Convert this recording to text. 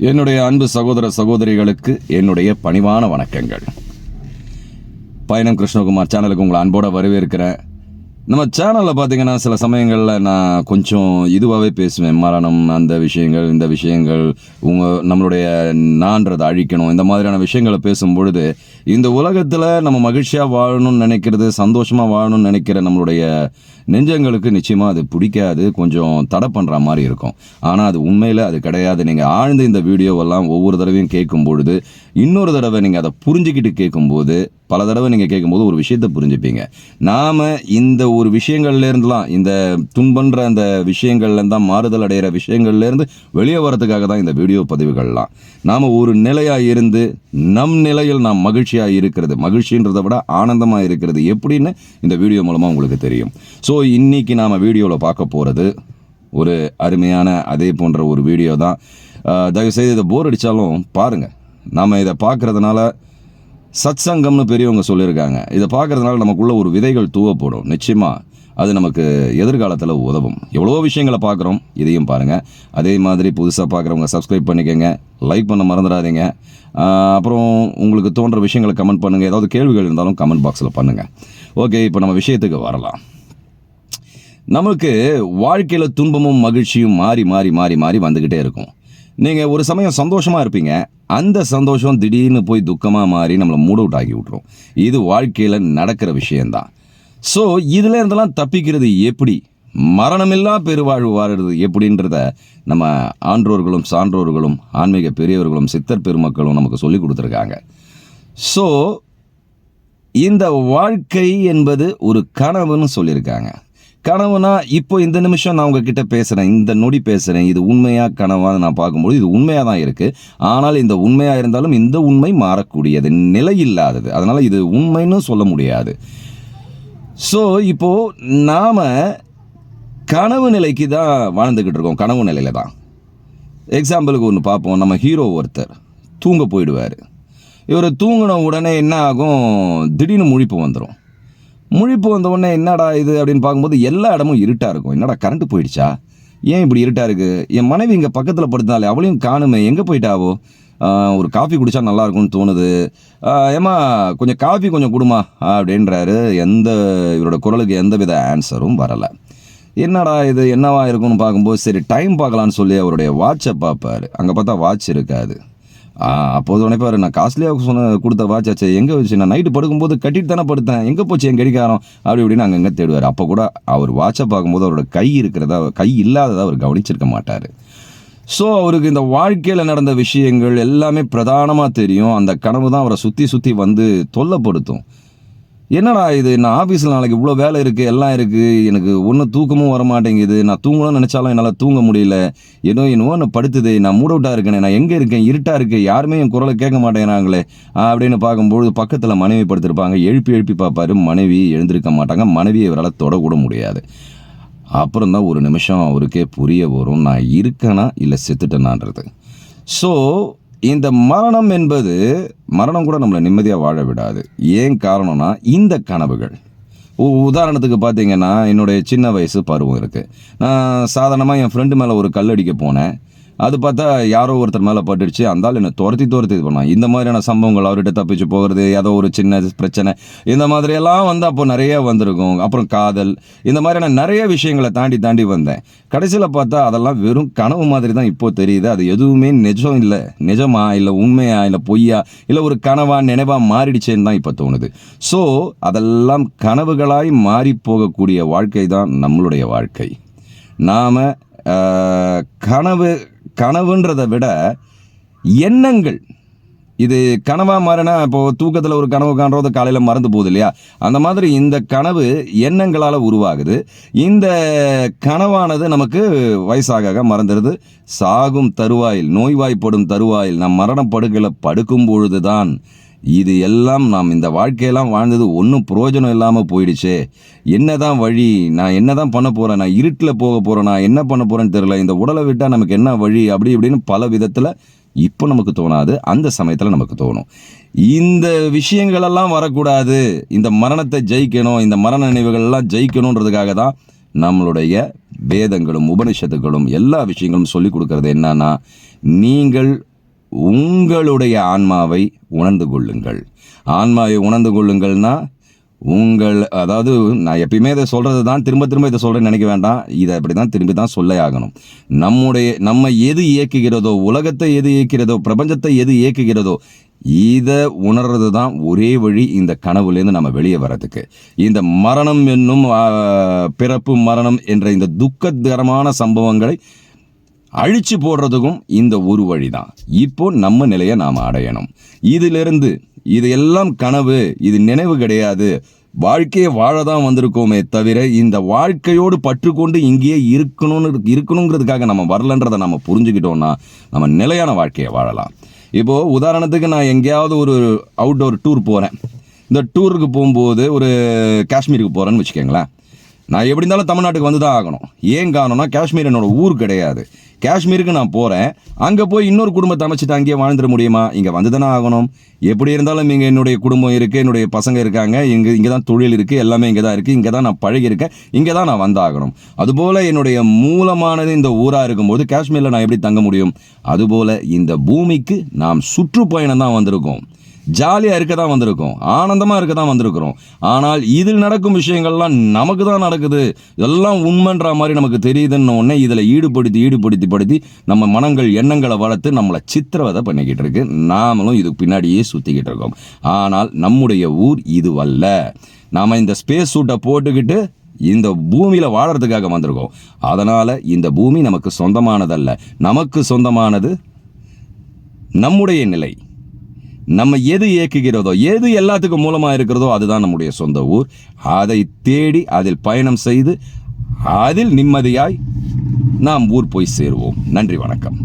என்னுடைய அன்பு சகோதர சகோதரிகளுக்கு என்னுடைய பணிவான வணக்கங்கள். பயணம் கிருஷ்ணகுமார் சேனலுக்கு உங்களை அன்போட வரவேற்கிறேன். நம்ம சேனலில் பார்த்தீங்கன்னா சில சமயங்களில் நான் கொஞ்சம் இதுவாகவே பேசுவேன். மரணம் அந்த விஷயங்கள் இந்த விஷயங்கள் உங்கள் நம்மளுடைய நான்றதை அழிக்கணும் இந்த மாதிரியான விஷயங்களை பேசும்பொழுது இந்த உலகத்தில் நம்ம மகிழ்ச்சியாக வாழணும்னு நினைக்கிறது சந்தோஷமாக வாழணும்னு நினைக்கிற நம்மளுடைய நெஞ்சங்களுக்கு நிச்சயமாக அது பிடிக்காது கொஞ்சம் தடை பண்ணுற மாதிரி இருக்கும். ஆனால் அது உண்மையில் அது கிடையாது. நீங்கள் ஆழ்ந்து இந்த வீடியோவெல்லாம் ஒவ்வொரு தடவையும் கேட்கும் பொழுது இன்னொரு தடவை நீங்கள் அதை புரிஞ்சுக்கிட்டு கேட்கும்போது பல தடவை நீங்கள் கேட்கும்போது ஒரு விஷயத்தை புரிஞ்சுப்பீங்க. நாம் இந்த ஒரு விஷயங்கள்லேருந்துலாம் இந்த துன்பன்ற அந்த விஷயங்கள்லேருந்து தான் மாறுதல் அடைகிற விஷயங்கள்லேருந்து வெளியே வரதுக்காக தான் இந்த வீடியோ பதிவுகள்லாம். நாம் ஒரு நிலையாக இருந்து நம் நிலையில் நாம் மகிழ்ச்சியாக இருக்கிறது மகிழ்ச்சின்றதை விட ஆனந்தமாக இருக்கிறது எப்படின்னு இந்த வீடியோ மூலமாக உங்களுக்கு தெரியும். ஸோ இன்னைக்கு நாம் வீடியோவில் பார்க்க போகிறது ஒரு அருமையான அதே போன்ற ஒரு வீடியோ தான். தயவுசெய்து இதை போர் அடித்தாலும் பாருங்கள் நாம் இதை பார்க்குறதுனால சத்சங்கம்னு பெரியவங்க சொல்லியிருக்காங்க. இதை பார்க்கறதுனால நமக்குள்ளே ஒரு விதைகள் தூவப்படும். நிச்சயமாக அது நமக்கு எதிர்காலத்தில் உதவும். எவ்வளோ விஷயங்களை பார்க்குறோம். இதையும் பாருங்கள் அதே மாதிரி புதுசாக பார்க்குறவங்க சப்ஸ்கிரைப் பண்ணிக்கோங்க. லைக் பண்ண மறந்துடாதீங்க. அப்புறம் உங்களுக்கு தோன்ற விஷயங்களை கமெண்ட் பண்ணுங்கள் ஏதாவது கேள்விகள் இருந்தாலும் கமெண்ட் பாக்ஸில் பண்ணுங்கள் ஓகே இப்போ நம்ம விஷயத்துக்கு வரலாம். நமக்கு வாழ்க்கையில் துன்பமும் மகிழ்ச்சியும் மாறி மாறி மாறி மாறி வந்துக்கிட்டே இருக்கும். நீங்கள் ஒரு சமயம் சந்தோஷமாக இருப்பீங்க. அந்த சந்தோஷம் திடீர்னு போய் துக்கமாக மாறி நம்மளை மூட் அவுட் ஆக்கி விட்ரும் இது வாழ்க்கையில் நடக்கிற விஷயந்தான் ஸோ இதில் இருந்தெல்லாம் தப்பிக்கிறது எப்படி? மரணமில்லா பெருவாழ்வு வாழுறது எப்படின்றத நம்ம ஆன்றோர்களும் சான்றோர்களும் ஆன்மீக பெரியவர்களும் சித்தர் பெருமக்களும் நமக்கு சொல்லி கொடுத்துருக்காங்க. ஸோ இந்த வாழ்க்கை என்பது ஒரு கனவுன்னு சொல்லியிருக்காங்க. கனவுனா இப்போ இந்த நிமிஷம் நான் உங்ககிட்ட பேசுகிறேன் இந்த நொடி பேசுகிறேன் இது உண்மையாக கனவாக நான் பார்க்கும்போது இது உண்மையாக தான் இருக்குது ஆனால் இந்த உண்மையாக இருந்தாலும் இந்த உண்மை மாறக்கூடியது நிலை இல்லாதது. அதனால் இது உண்மைன்னு சொல்ல முடியாது. ஸோ இப்போது நாம் கனவு நிலைக்கு தான் வாழ்ந்துக்கிட்டு இருக்கோம். கனவு நிலையில தான். எக்ஸாம்பிளுக்கு ஒன்று பார்ப்போம். நம்ம ஹீரோ ஒருத்தர் தூங்க போயிடுவார். இவர் தூங்கின உடனே என்ன ஆகும்? திடீர்னு முழிப்பு வந்துடும் முழிப்பு வந்த உடனே என்னடா இது அப்படின்னு பார்க்கும்போது எல்லா இடமும் இருட்டாக இருக்கும். என்னடா கரண்ட் போயிடுச்சா? ஏன் இப்படி இருட்டாக இருக்குது என் மனைவி இங்கே பக்கத்தில் படுத்தினாலே அவளையும் காணுமே. எங்கே போயிட்டாவோ ஒரு காஃபி குடித்தா நல்லா இருக்கும்னு தோணுது. ஏம்மா கொஞ்சம் காஃபி கொஞ்சம் கொடுமா? அப்படின்றாரு. எந்த இவரோட குரலுக்கு எந்த வித ஆன்சரும் வரலை. என்னடா இது என்னவா இருக்கும்னு பார்க்கும்போது சரி டைம் பார்க்கலான்னு சொல்லி அவருடைய வாட்சை பார்ப்பாரு. அங்கே பார்த்தா வாட்ச் இருக்காது. அப்போது நினைப்பாரு நான் காஸ்ட்லியாக சொன்ன கொடுத்த வாட்ச் ஆச்சு எங்கே வச்சு? நான் நைட்டு படுக்கும்போது கட்டிட்டு தானே படுத்தேன். எங்கே போச்சு என் கடிகாரம்? அப்படி இப்படின்னு அங்கங்கே தேடுவார். அப்போ கூட அவர் வாட்சை பார்க்கும்போது அவரோட கை இருக்கிறதா கை இல்லாததை அவர் கவனிச்சிருக்க மாட்டார். ஸோ அவருக்கு இந்த வாழ்க்கையில் நடந்த விஷயங்கள் எல்லாமே பிரதானமாக தெரியும். அந்த கனவு தான் அவரை சுற்றி சுற்றி வந்து தொல்லைப்படுத்தும். என்னடா இது? நான் ஆஃபீஸில் நாளைக்கு இவ்வளோ வேலை இருக்குது எல்லாம் இருக்குது எனக்கு ஒன்றும் தூக்கமும் வர மாட்டேங்குது நான் தூங்கணும்னு நினச்சாலும் என்னால் தூங்க முடியல. ஏதோ என்னவோ நான் படுத்துது. நான் மூட் அவுட்டாக இருக்கேனே நான் எங்கே இருக்கேன்? இருட்டாக இருக்குது யாருமே என் குரலை கேட்க மாட்டேங்கிறாங்களே. அப்படின்னு பார்க்கும்பொழுது பக்கத்தில் மனைவி படுத்திருப்பாங்க. எழுப்பி எழுப்பி பார்ப்பாரு. மனைவி எழுந்திருக்க மாட்டாங்க. மனைவியை இவரால் தொடக்கூட முடியாது. அப்புறம் தான் ஒரு நிமிஷம் அவருக்கே புரிய வரும். நான் இருக்கேனா இல்லை செத்துட்டேனான்றது. ஸோ இந்த மரணம் என்பது மரணம் கூட நம்மளை நிம்மதியாக வாழ விடாது. ஏன் காரணம்னா இந்த கனவுகள். உ- உதாரணத்துக்கு பார்த்தீங்கன்னா என்னுடைய சின்ன வயசு பருவம் இருக்குது நான் சாதாரணமாக என் ஃப்ரெண்டு மேலே ஒரு கல் அடிக்க போனேன். அது பார்த்தா யாரோ ஒருத்தர் மேலே பட்டுடுச்சு. அந்த ஆள் என்னை துரத்தி துரத்தி இது பண்ணான். இந்த மாதிரியான சம்பவங்கள் அவர்கிட்ட தப்பிச்சு போகிறது ஏதோ ஒரு சின்ன பிரச்சனை இந்த மாதிரியெல்லாம் வந்து அப்போ நிறைய வந்திருக்கும். அப்புறம் காதல் இந்த மாதிரியான நிறைய விஷயங்களை தாண்டி தாண்டி வந்தேன். கடைசியில் பார்த்தா அதெல்லாம் வெறும் கனவு மாதிரி தான் இப்போ தெரியுது. அது எதுவுமே நிஜம் இல்லை. நிஜமா இல்லை உண்மையா இல்லை பொய்யா இல்லை ஒரு கனவா நினைவாக மாறிடுச்சேன்னு தான் இப்போ தோணுது. ஸோ அதெல்லாம் கனவுகளாய் மாறி போகக்கூடிய வாழ்க்கை தான் நம்மளுடைய வாழ்க்கை. நாம் கனவு கனவுன்றதை விட எண்ணங்கள். இது கனவாக மாறினா இப்போது தூக்கத்தில் ஒரு கனவு காண்றது காலையில் மறந்து போகுது இல்லையா? அந்த மாதிரி இந்த கனவு எண்ணங்களால் உருவாகுது. இந்த கனவானது நமக்கு வயசாக மறந்துடுது. சாகும் தருவாயில் நோய்வாய்ப்படும் தருவாயில் நம் மரணப்படுக்கையில் படுக்கும் பொழுதுதான் இது எல்லாம் நாம் இந்த வாழ்க்கையெல்லாம் வாழ்ந்தது ஒன்றும் பிரயோஜனம் இல்லாமல் போயிடுச்சே. என்னதான் வழி நான் என்னதான் பண்ண போகிறேன் நான் இருட்டில் போக போகிறேன் நான் என்ன பண்ண போகிறேன்னு தெரில இந்த உடலை விட்டால் நமக்கு என்ன வழி? அப்படி இப்படின்னு பல விதத்தில் இப்போ நமக்கு தோணாது. அந்த சமயத்தில் நமக்கு தோணும். இந்த விஷயங்களெல்லாம் வரக்கூடாது. இந்த மரணத்தை ஜெயிக்கணும் இந்த மரண நினைவுகள்லாம் ஜெயிக்கணுன்றதுக்காக தான் நம்மளுடைய வேதங்களும் உபனிஷத்துக்களும் எல்லா விஷயங்களும் சொல்லிக் கொடுக்கறது என்னன்னா நீங்கள் உங்களுடைய ஆன்மாவை உணர்ந்து கொள்ளுங்கள். ஆன்மாவை உணர்ந்து கொள்ளுங்கள்னா உங்கள் அதாவது நான் எப்பயுமே இதை சொல்கிறது தான் திரும்ப திரும்ப இதை சொல்கிறேன்னு நினைக்க வேண்டாம். இதை அப்படி தான் திரும்பி தான் சொல்ல ஆகணும். நம்முடைய நம்ம எது இயக்குகிறதோ உலகத்தை எது இயக்கிறதோ பிரபஞ்சத்தை எது இயக்குகிறதோ இதை உணர்றது தான் ஒரே வழி இந்த கனவுலேருந்து நம்ம வெளியே வர்றதுக்கு. இந்த மரணம் என்னும் பிறப்பு மரணம் என்ற இந்த துக்ககரமான சம்பவங்களை அழிச்சு போடுறதுக்கும் இந்த ஒரு வழி தான் இப்போ நம்ம நிலையை நாம் அடையணும். இதிலிருந்து இது எல்லாம் கனவு இது நினைவு கிடையாது. வாழ்க்கையை வாழ தான் வந்திருக்கோமே தவிர இந்த வாழ்க்கையோடு பற்றுக்கொண்டு இங்கேயே இருக்கணும்னு இருக்கணுங்கிறதுக்காக நம்ம வரலன்றதை நம்ம புரிஞ்சுக்கிட்டோம்னா நம்ம நிலையான வாழ்க்கையை வாழலாம். இப்போது உதாரணத்துக்கு நான் எங்கேயாவது ஒரு அவுட்டோர் டூர் போகிறேன் இந்த டூருக்கு போகும்போது ஒரு காஷ்மீருக்கு போகிறேன்னு வச்சுக்கோங்களேன். நான் எப்படி இருந்தாலும் தமிழ்நாட்டுக்கு வந்து தான் ஆகணும். ஏன் காரணம்னா காஷ்மீர் என்னோட ஊர் கிடையாது. காஷ்மீருக்கு நான் போகிறேன் அங்கே போய் இன்னொரு குடும்பத்தை அமைச்சிட்டு அங்கேயே வாழ்ந்துட முடியுமா? இங்கே வந்து தானே ஆகணும். எப்படி இருந்தாலும் இங்கே என்னுடைய குடும்பம் இருக்குது என்னுடைய பசங்க இருக்காங்க இங்கே இங்கே தான் தொழில் இருக்குது எல்லாமே இங்கே தான் இருக்குது இங்கே தான் நான் பழகியிருக்கேன் இங்கே தான் நான் வந்தாகணும். அதுபோல் என்னுடைய மூலமானது இந்த ஊராக இருக்கும்போது காஷ்மீரில் நான் எப்படி தங்க முடியும்? அதுபோல் இந்த பூமிக்கு நாம் சுற்றுப்பயணம் தான் வந்திருக்கோம். ஜாலியாக இருக்க தான் வந்திருக்கோம். ஆனந்தமாக இருக்க தான் வந்திருக்கிறோம். ஆனால் இதில் நடக்கும் விஷயங்கள்லாம் நமக்கு தான் நடக்குது. இதெல்லாம் உண்மைன்ற மாதிரி நமக்கு தெரியுதுன்னு உடனே இதில் ஈடுபடுத்தி ஈடுபடுத்தி படுத்தி நம்ம மனங்கள் எண்ணங்களை வளர்த்து நம்மளை சித்திரவதை பண்ணிக்கிட்டு இருக்கு. நாமளும் இதுக்கு பின்னாடியே சுற்றிக்கிட்டு இருக்கோம். ஆனால் நம்முடைய ஊர் இதுவல்ல. நாம் இந்த ஸ்பேஸ் சூட்டை போட்டுக்கிட்டு இந்த பூமியில் வாழறதுக்காக வந்திருக்கோம். அதனால் இந்த பூமி நமக்கு சொந்தமானதல்ல. நமக்கு சொந்தமானது நம்முடைய நிலை. நம்ம எது இயக்குகிறதோ எது எல்லாத்துக்கும் மூலமாக இருக்கிறதோ அதுதான் நம்முடைய சொந்த ஊர். அதை தேடி அதில் பயணம் செய்து அதில் நிம்மதியாய் நாம் ஊர் போய் சேருவோம். நன்றி வணக்கம்.